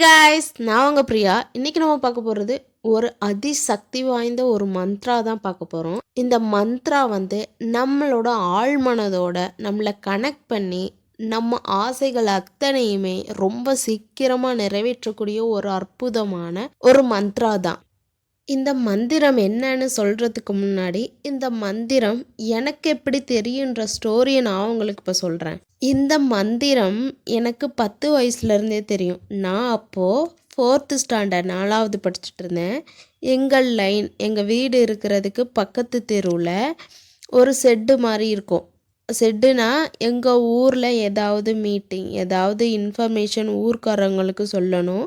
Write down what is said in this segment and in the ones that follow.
Guys நான் உங்கள் பிரியா. இன்றைக்கி நம்ம பார்க்க போகிறது ஒரு அதிசக்தி வாய்ந்த ஒரு மந்த்ரா தான் பார்க்க போகிறோம் இந்த மந்த்ரா வந்து நம்மளோட ஆழ்மனதோட நம்மளை கனெக்ட் பண்ணி நம்ம ஆசைகள் அத்தனையுமே ரொம்ப சீக்கிரமாக நிறைவேற்றக்கூடிய ஒரு அற்புதமான ஒரு மந்த்ரா தான். இந்த மந்திரம் என்னன்னு சொல்கிறதுக்கு முன்னாடி இந்த மந்திரம் எனக்கு எப்படி தெரியுன்ற ஸ்டோரியை நான் உங்களுக்கு இப்போ சொல்கிறேன் இந்த மந்திரம் எனக்கு பத்து வயசுலேருந்தே தெரியும். நான் அப்போது ஃபோர்த்து ஸ்டாண்டர்ட் நாலாவது படிச்சுட்டு இருந்தேன். எங்கள் லைன் எங்கள் வீடு இருக்கிறதுக்கு பக்கத்து தெருவில் ஒரு செட்டு மாதிரி இருக்கும். செட்டுனா எங்கள் ஊரில் ஏதாவது மீட்டிங் ஏதாவது இன்ஃபர்மேஷன் ஊர்க்காரங்களுக்கு சொல்லணும்.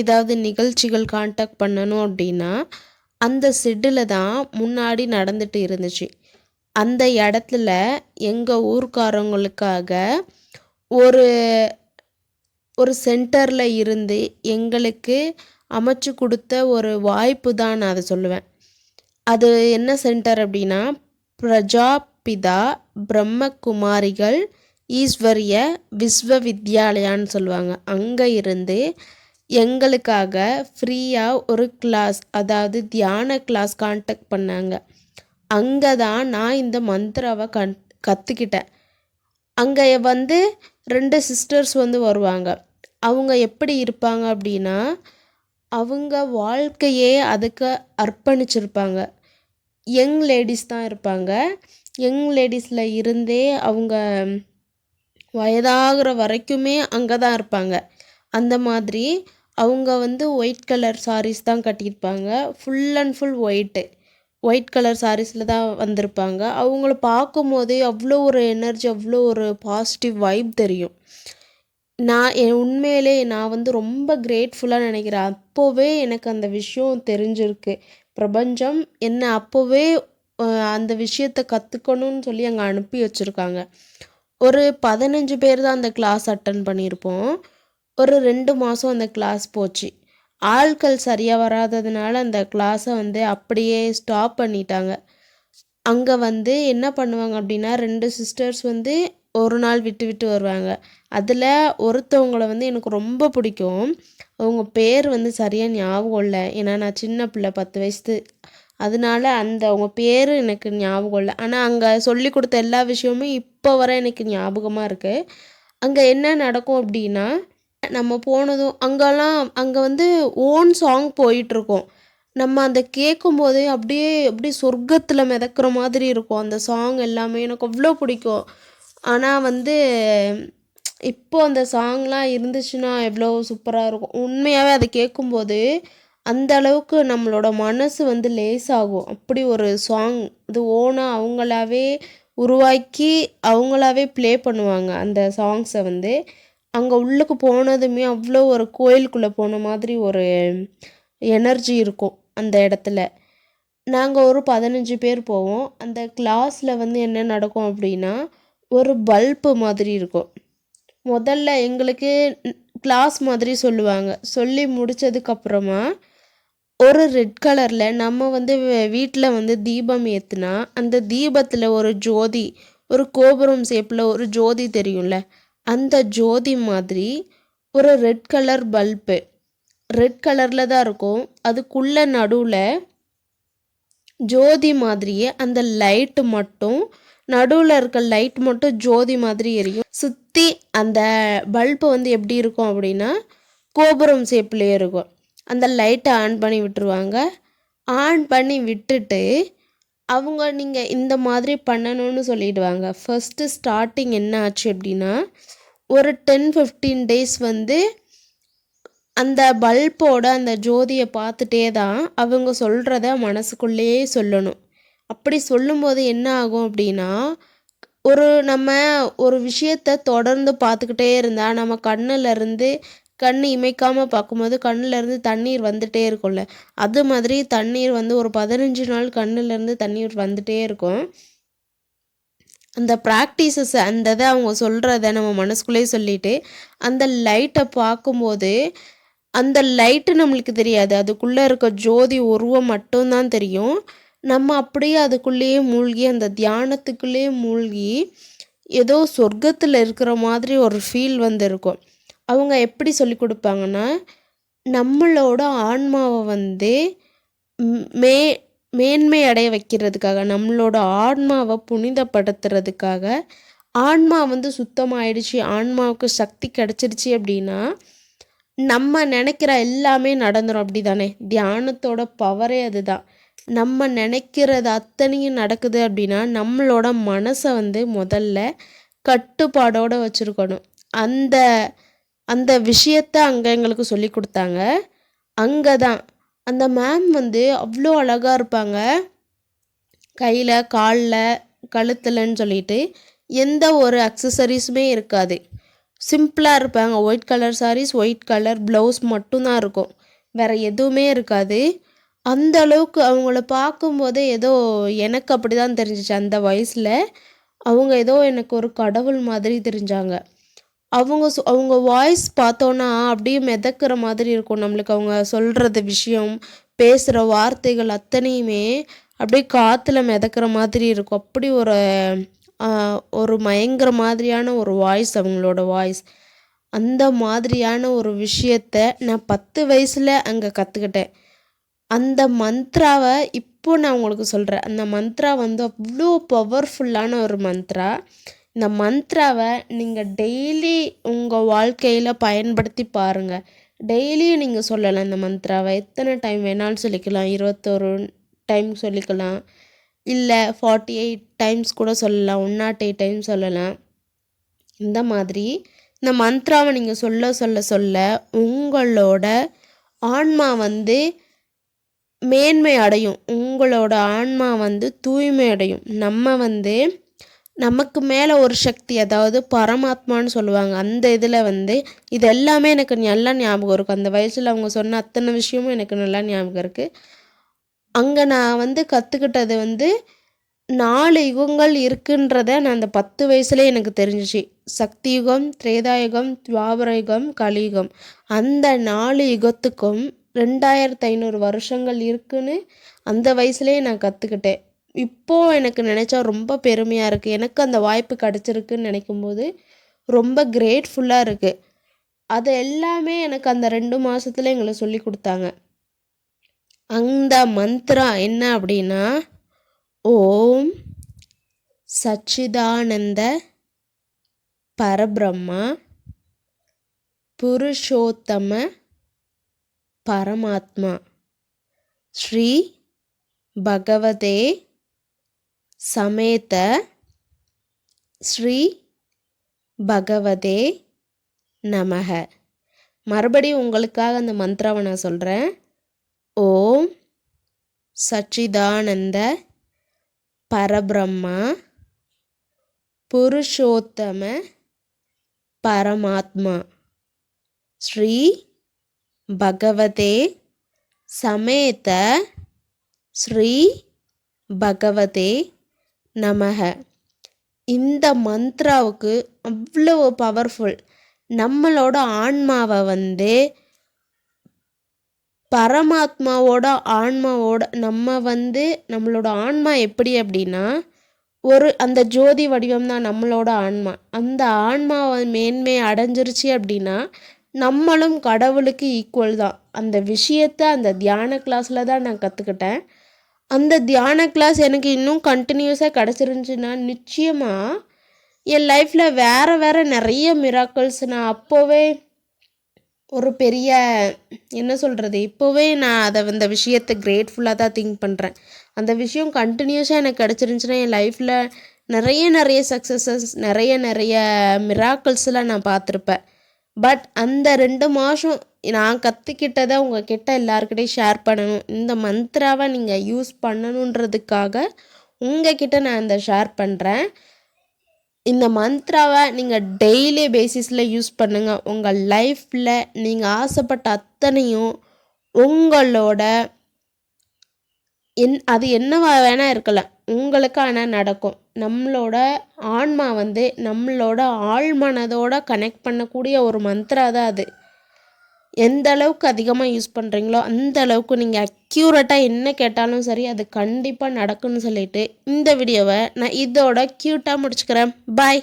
ஏதாவது நிகழ்ச்சிகள் காண்டாக்ட் பண்ணணும் அப்படின்னா அந்த செட்டில் தான் முன்னாடி நடந்துட்டு இருந்துச்சு. அந்த இடத்துல எங்கள் ஊர்க்காரங்களுக்காக ஒரு ஒரு சென்டரில் இருந்து எங்களுக்கு அமைச்சு கொடுத்த ஒரு வாய்ப்பு தான் நான் அதை சொல்லுவேன். அது என்ன சென்டர் அப்படின்னா பிரஜாபிதா பிரம்மகுமாரிகள் ஈஸ்வரிய விஸ்வவித்யாலயான்னு சொல்லுவாங்க. அங்கே இருந்து எங்களுக்காக ஃப்ரீயாக ஒரு கிளாஸ் அதாவது தியான கிளாஸ் காண்டக்ட் பண்ணாங்க. அங்கே தான் நான் இந்த மந்திராவை கண் கற்றுக்கிட்டேன் அங்கே வந்து ரெண்டு சிஸ்டர்ஸ் வந்து வருவாங்க. அவங்க எப்படி இருப்பாங்க அப்படின்னா அவங்க வாழ்க்கையே அதுக்கு அர்ப்பணிச்சிருப்பாங்க. யங் லேடிஸ் தான் இருப்பாங்க. யங் லேடிஸில் இருந்தே அவங்க வயதாகிற வரைக்குமே அங்கே தான் இருப்பாங்க. அந்த மாதிரி அவங்க வந்து ஒயிட் கலர் சாரீஸ் தான் கட்டியிருப்பாங்க. Full and full white white colour சாரீஸில் தான் வந்திருப்பாங்க. அவங்கள பார்க்கும் போதே அவ்வளோ ஒரு எனர்ஜி அவ்வளோ ஒரு பாசிட்டிவ் வைப் தெரியும். நான் என் உண்மையிலே நான் வந்து ரொம்ப கிரேட்ஃபுல்லாக நினைக்கிறேன். அப்போவே எனக்கு அந்த விஷயம் தெரிஞ்சிருக்கு. பிரபஞ்சம் என்ன அப்போவே அந்த விஷயத்தை கற்றுக்கணும்னு சொல்லி அங்கே அனுப்பி வச்சுருக்காங்க. ஒரு பதினஞ்சு பேர் தான் அந்த கிளாஸ் அட்டன் பண்ணியிருப்போம். ஒரு ரெண்டு மாதம் அந்த கிளாஸ் போச்சு. ஆட்கள் சரியாக வராததுனால அந்த கிளாஸை வந்து அப்படியே ஸ்டாப் பண்ணிட்டாங்க. அங்கே வந்து என்ன பண்ணுவாங்க அப்படின்னா ரெண்டு சிஸ்டர்ஸ் வந்து ஒரு நாள் விட்டு விட்டு வருவாங்க. அதில் ஒருத்தவங்களை வந்து எனக்கு ரொம்ப பிடிக்கும். அவங்க பேர் வந்து சரியாக ஞாபகம் இல்லை. ஏன்னா நான் சின்ன பிள்ளை பத்து வயசு. அதனால அந்த அவங்க பேர் எனக்கு ஞாபகம் இல்லை. ஆனால் அங்கே சொல்லி கொடுத்த எல்லா விஷயமும் இப்போ வர எனக்கு ஞாபகமாக இருக்குது அங்கே என்ன நடக்கும் அப்படின்னா நம்ம போனதும் அங்கெல்லாம் அங்கே வந்து ஓன் சாங் போயிட்டுருக்கோம். நம்ம அந்த கேட்கும் போதே அப்படியே அப்படியே சொர்க்கத்தில் மிதக்கிற மாதிரி இருக்கும். அந்த சாங் எல்லாமே எனக்கு அவ்வளோ பிடிக்கும். ஆனால் வந்து இப்போ அந்த சாங்லாம் இருந்துச்சுன்னா எவ்வளோ சூப்பராக இருக்கும். உண்மையாகவே அதை கேட்கும்போது அந்த அளவுக்கு நம்மளோட மனசு வந்து லேசாகும். அப்படி ஒரு சாங் இது ஓனாக அவங்களாவே உருவாக்கி அவங்களாவே ப்ளே பண்ணுவாங்க அந்த சாங்ஸை வந்து. அங்கே உள்ளுக்கு போனதுமே அவ்வளோ ஒரு கோயிலுக்குள்ளே போன மாதிரி ஒரு எனர்ஜி இருக்கும் அந்த இடத்துல. நாங்கள் ஒரு பதினஞ்சு பேர் போவோம். அந்த கிளாஸில் வந்து என்ன நடக்கும் அப்படின்னா ஒரு பல்பு மாதிரி இருக்கும். முதல்ல எங்களுக்கு கிளாஸ் மாதிரி சொல்லுவாங்க. சொல்லி முடித்ததுக்கப்புறமா ஒரு ரெட் கலரில் நம்ம வந்து வீட்டில் வந்து தீபம் ஏற்றுனா அந்த தீபத்தில் ஒரு ஜோதி ஒரு கோபுரம் ஷேப்பில் ஒரு ஜோதி தெரியும்ல? அந்த ஜோதி மாதிரி ஒரு ரெட் கலர் பல்பு ரெட் கலரில் தான் இருக்கும். அதுக்குள்ளே நடுவில் ஜோதி மாதிரியே அந்த லைட்டு மட்டும் நடுவில் இருக்க லைட் மட்டும் ஜோதி மாதிரி எரியும். சுற்றி அந்த பல்பு வந்து எப்படி இருக்கும் அப்படின்னா கோபுரம் ஷேப்லேயே இருக்கும். அந்த லைட்டை ஆன் பண்ணி விட்டுருவாங்க. ஆன் பண்ணி விட்டுட்டு அவங்க நீங்கள் இந்த மாதிரி பண்ணணும்னு சொல்லிடுவாங்க. ஃபஸ்ட்டு ஸ்டார்டிங் என்ன ஆச்சு அப்படின்னா ஒரு டென் ஃபிஃப்டீன் டேஸ் வந்து அந்த பல்போட அந்த ஜோதியை பார்த்துட்டே தான் அவங்க சொல்கிறத மனசுக்குள்ளேயே சொல்லணும். அப்படி சொல்லும்போது என்ன ஆகும் அப்படின்னா ஒரு நம்ம ஒரு விஷயத்த தொடர்ந்து பார்த்துக்கிட்டே இருந்தால் நம்ம கண்ணுலேருந்து கண் இமைக்காமல் பார்க்கும்போது கண்ணிலேருந்து தண்ணீர் வந்துட்டே இருக்கும்ல. அது மாதிரி தண்ணீர் வந்து ஒரு பதினஞ்சு நாள் கண்ணிலேருந்து தண்ணீர் வந்துட்டே இருக்கும். அந்த ப்ராக்டிசஸ் அந்த இதை அவங்க சொல்கிறத நம்ம மனசுக்குள்ளேயே சொல்லிட்டு அந்த லைட்டை பார்க்கும்போது அந்த லைட்டு நம்மளுக்கு தெரியாது. அதுக்குள்ளே இருக்க ஜோதி உருவம் மட்டும்தான் தெரியும். நம்ம அப்படியே அதுக்குள்ளேயே மூழ்கி அந்த தியானத்துக்குள்ளேயே மூழ்கி ஏதோ சொர்க்கத்தில் இருக்கிற மாதிரி ஒரு ஃபீல் வந்து இருக்கும் அவங்க எப்படி சொல்லி கொடுப்பாங்கன்னா நம்மளோட ஆன்மாவை வந்து மே மேன்மை அடைய வைக்கிறதுக்காக நம்மளோட ஆன்மாவை புனிதப்படுத்துறதுக்காக ஆன்மா வந்து சுத்தமாயிடுச்சு ஆன்மாவுக்கு சக்தி கிடச்சிருச்சு அப்படின்னா நம்ம நினைக்கிற எல்லாமே நடந்துரும் அப்படி தானே தியானத்தோட பவரே அதுதான். நம்ம நினைக்கிறது அத்தனையும் நடக்குது அப்படின்னா நம்மளோட மனசை வந்து முதல்ல கட்டுப்பாடோடு வச்சுருக்கணும். அந்த அந்த விஷயத்த அங்கே எங்களுக்கு சொல்லி கொடுத்தாங்க. அங்கே தான் அந்த மேம் வந்து அவ்வளோ அழகாக இருப்பாங்க. கையில் காலில் கழுத்துலன்னு சொல்லிட்டு எந்த ஒரு அக்சசரிஸுமே இருக்காது. சிம்பிளாக இருப்பாங்க. White colour saris white colour blouse மட்டும்தான் இருக்கும். வேறு எதுவுமே இருக்காது. அந்த அளவுக்கு அவங்கள பார்க்கும்போது ஏதோ எனக்கு அப்படி தான் தெரிஞ்சிச்சு. அந்த வயசில் அவங்க ஏதோ எனக்கு ஒரு கடவுள் மாதிரி தெரிஞ்சாங்க. அவங்க அவங்க வாய்ஸ் பார்த்தோன்னா அப்படியே மிதக்கிற மாதிரி இருக்கும். நம்மளுக்கு அவங்க சொல்கிறது விஷயம் பேசுகிற வார்த்தைகள் அத்தனையுமே அப்படியே காற்றுல மிதக்கிற மாதிரி இருக்கும். அப்படி ஒரு ஒரு மயங்கிற மாதிரியான ஒரு வாய்ஸ் அவங்களோட வாய்ஸ் அந்த மாதிரியான ஒரு விஷயத்த நான் பத்து வயசில் அங்கே கற்றுக்கிட்டேன் அந்த மந்த்ராவை இப்போ நான் உங்களுக்கு சொல்கிறேன் அந்த மந்த்ரா வந்து அவ்வளோ பவர்ஃபுல்லான ஒரு மந்த்ரா. இந்த மந்த்ராவை நீங்கள் டெய்லி உங்கள் வாழ்க்கையில் பயன்படுத்தி பாருங்கள் டெய்லியும் நீங்கள் சொல்லலாம் இந்த மந்த்ராவை. எத்தனை டைம் வேணாலும் சொல்லிக்கலாம். இருபத்தொரு டைம் சொல்லிக்கலாம். இல்லை ஃபார்ட்டி எயிட் டைம்ஸ் கூட சொல்லலாம். ஒன் நாட் எயிட் டைம் சொல்லலாம். இந்த மாதிரி இந்த மந்த்ராவை நீங்கள் சொல்ல சொல்ல சொல்ல உங்களோட ஆன்மா வந்து மேன்மை அடையும். உங்களோட ஆன்மா வந்து தூய்மை அடையும். நம்ம வந்து நமக்கு மேலே ஒரு சக்தி அதாவது பரமாத்மான்னு சொல்லுவாங்க. அந்த இதில் வந்து இது எல்லாமே எனக்கு நல்லா ஞாபகம் இருக்கும் அந்த வயசில் அவங்க சொன்ன அத்தனை விஷயமும் எனக்கு நல்லா ஞாபகம் இருக்குது அங்கே நான் வந்து கற்றுக்கிட்டது வந்து நாலு யுகங்கள் இருக்குன்றத நான் அந்த பத்து வயசுலேயே எனக்கு தெரிஞ்சிச்சு. சக்தி யுகம் திரேதாயுகம் துவாபர யுகம் கலியுகம். அந்த நாலு யுகத்துக்கும் ரெண்டாயிரத்து ஐநூறு வருஷங்கள் இருக்குன்னு அந்த வயசுலேயே நான் கற்றுக்கிட்டேன் இப்போது எனக்கு நினச்சா ரொம்ப பெருமையாக இருக்குது எனக்கு அந்த வாய்ப்பு கிடச்சிருக்குன்னு நினைக்கும் போது ரொம்ப கிரேட்ஃபுல்லாக இருக்குது அது எல்லாமே எனக்கு அந்த ரெண்டு மாதத்துல எங்களுக்கு சொல்லி கொடுத்தாங்க. அந்த மந்த்ரா என்ன அப்படின்னா ஓம் சச்சிதானந்த பரபிரம்மா புருஷோத்தம பரமாத்மா ஸ்ரீ பகவதே சமேத ஸ்ரீ பகவதே நமக. மறுபடியும் உங்களுக்காக அந்த மந்த்ராவை நான் சொல்கிறேன் ஓம் சச்சிதானந்த பரபிரம்மா புருஷோத்தம பரமாத்மா. ஸ்ரீ பகவதே சமேத ஸ்ரீ பகவதே நமக. இந்த மந்த்ராவுக்கு அவ்வளவு பவர்ஃபுல் நம்மளோட ஆன்மாவை வந்து பரமாத்மாவோட ஆன்மாவோட நம்ம வந்து நம்மளோட ஆன்மா எப்படி அப்படின்னா ஒரு அந்த ஜோதி வடிவம் தான் நம்மளோட ஆன்மா. அந்த ஆன்மாவை மேன்மை அடைஞ்சிருச்சு அப்படின்னா நம்மளும் கடவுளுக்கு ஈக்குவல் தான். அந்த விஷயத்த அந்த தியான கிளாஸில் தான் நான் கற்றுக்கிட்டேன் அந்த தியான கிளாஸ் எனக்கு இன்னும் கண்டினியூஸாக கிடச்சிருந்துச்சுன்னா நிச்சயமாக என் லைஃப்பில் வேறு வேறு நிறைய மிராக்கல்ஸ் நான் அப்போவே ஒரு பெரிய என்ன சொல்கிறது இப்போவே நான் அதை அந்த விஷயத்தை கிரேட்ஃபுல்லாக தான் திங்க் பண்ணுறேன் அந்த விஷயம் கண்டினியூஸாக எனக்கு கிடச்சிருந்துச்சுன்னா என் லைஃப்பில் நிறைய நிறைய சக்ஸஸஸ் நிறைய நிறைய மிராக்கிள்ஸ்லாம் நான் பார்த்துருப்பேன். பட் அந்த ரெண்டு மாதம் நான் கற்றுக்கிட்டதை உங்கக்கிட்ட எல்லாருக்கிட்டையும் ஷேர் பண்ணணும். இந்த மந்த்ராவை நீங்கள் யூஸ் பண்ணணுன்றதுக்காக உங்ககிட்ட நான் இந்த ஷேர் பண்ணுறேன் இந்த மந்த்ராவை நீங்கள் டெய்லி பேசிஸில் யூஸ் பண்ணுங்கள் உங்கள் லைஃப்பில் நீங்கள் ஆசைப்பட்ட அத்தனையும் உங்களோட என் அது என்னவா வேணால் இருக்கலாம். உங்களுக்கு ஆனால் நடக்கும். நம்மளோட ஆன்மா வந்து நம்மளோட ஆழ்மனதோட கனெக்ட் பண்ணக்கூடிய ஒரு மந்த்ரா தான் அது. எந்த அளவுக்கு அதிகமாக யூஸ் பண்ணுறீங்களோ அந்த அளவுக்கு நீங்கள் அக்யூரேட்டாக என்ன கேட்டாலும் சரி அது கண்டிப்பாக நடக்கும்னு சொல்லிட்டு இந்த வீடியோவை நான் இதோட க்யூட்டாக முடிச்சுக்கிறேன். பாய்